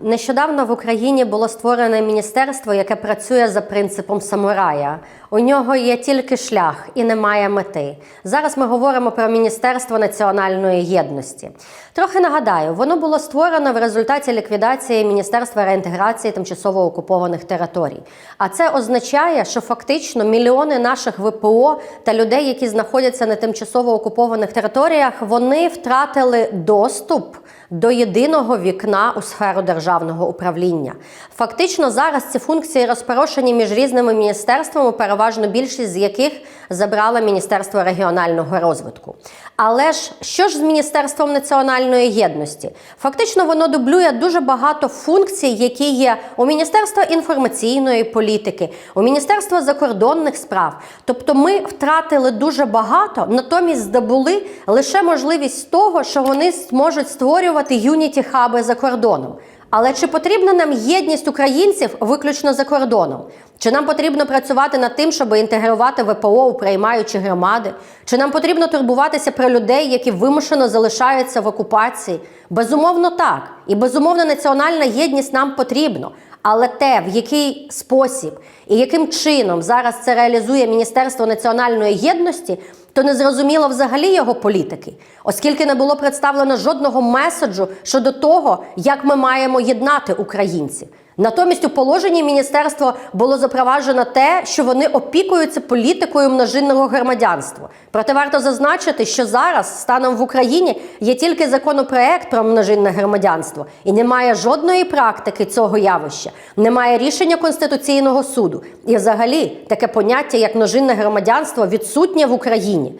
Нещодавно в Україні було створене міністерство, яке працює за принципом самурая. У нього є тільки шлях і немає мети. Зараз ми говоримо про Міністерство національної єдності. Трохи нагадаю, воно було створено в результаті ліквідації Міністерства реінтеграції тимчасово окупованих територій. А це означає, що фактично мільйони наших ВПО та людей, які знаходяться на тимчасово окупованих територіях, вони втратили доступ до єдиного вікна у сферу державного управління. Фактично зараз ці функції розпорошені між різними міністерствами, переважно більшість з яких забрало Міністерство регіонального розвитку. Але ж що ж з Міністерством національної єдності? Фактично воно дублює дуже багато функцій, які є у Міністерства інформаційної політики, у Міністерства закордонних справ. Тобто ми втратили дуже багато, натомість здобули лише можливість того, що вони зможуть створювати юніті хаби за кордоном. Але чи потрібна нам єдність українців виключно за кордоном? Чи нам потрібно працювати над тим, щоб інтегрувати ВПО у приймаючі громади? Чи нам потрібно турбуватися про людей, які вимушено залишаються в окупації? Безумовно, так. І безумовно, національна єдність нам потрібно. Але те, в який спосіб і яким чином зараз це реалізує Міністерство національної єдності, то не зрозуміло взагалі його політики, оскільки не було представлено жодного меседжу щодо того, як ми маємо єднати українців. Натомість у положенні міністерства було запроваджено те, що вони опікуються політикою множинного громадянства. Проте варто зазначити, що зараз станом в Україні є тільки законопроект про множинне громадянство, і немає жодної практики цього явища, немає рішення Конституційного суду. І взагалі таке поняття, як множинне громадянство, відсутнє в Україні.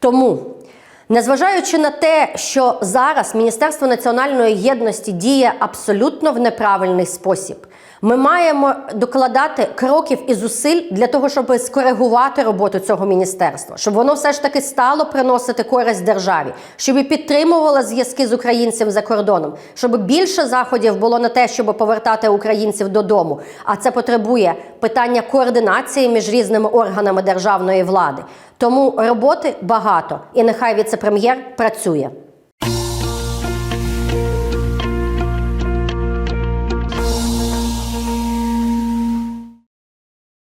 Тому Незважаючи на те, що зараз Міністерство національної єдності діє абсолютно в неправильний спосіб, ми маємо докладати кроків і зусиль для того, щоб скоригувати роботу цього міністерства, щоб воно все ж таки стало приносити користь державі, щоб і підтримувало зв'язки з українцем за кордоном, щоб більше заходів було на те, щоб повертати українців додому. А це потребує питання координації між різними органами державної влади. Тому роботи багато, і нехай віце-прем'єр працює.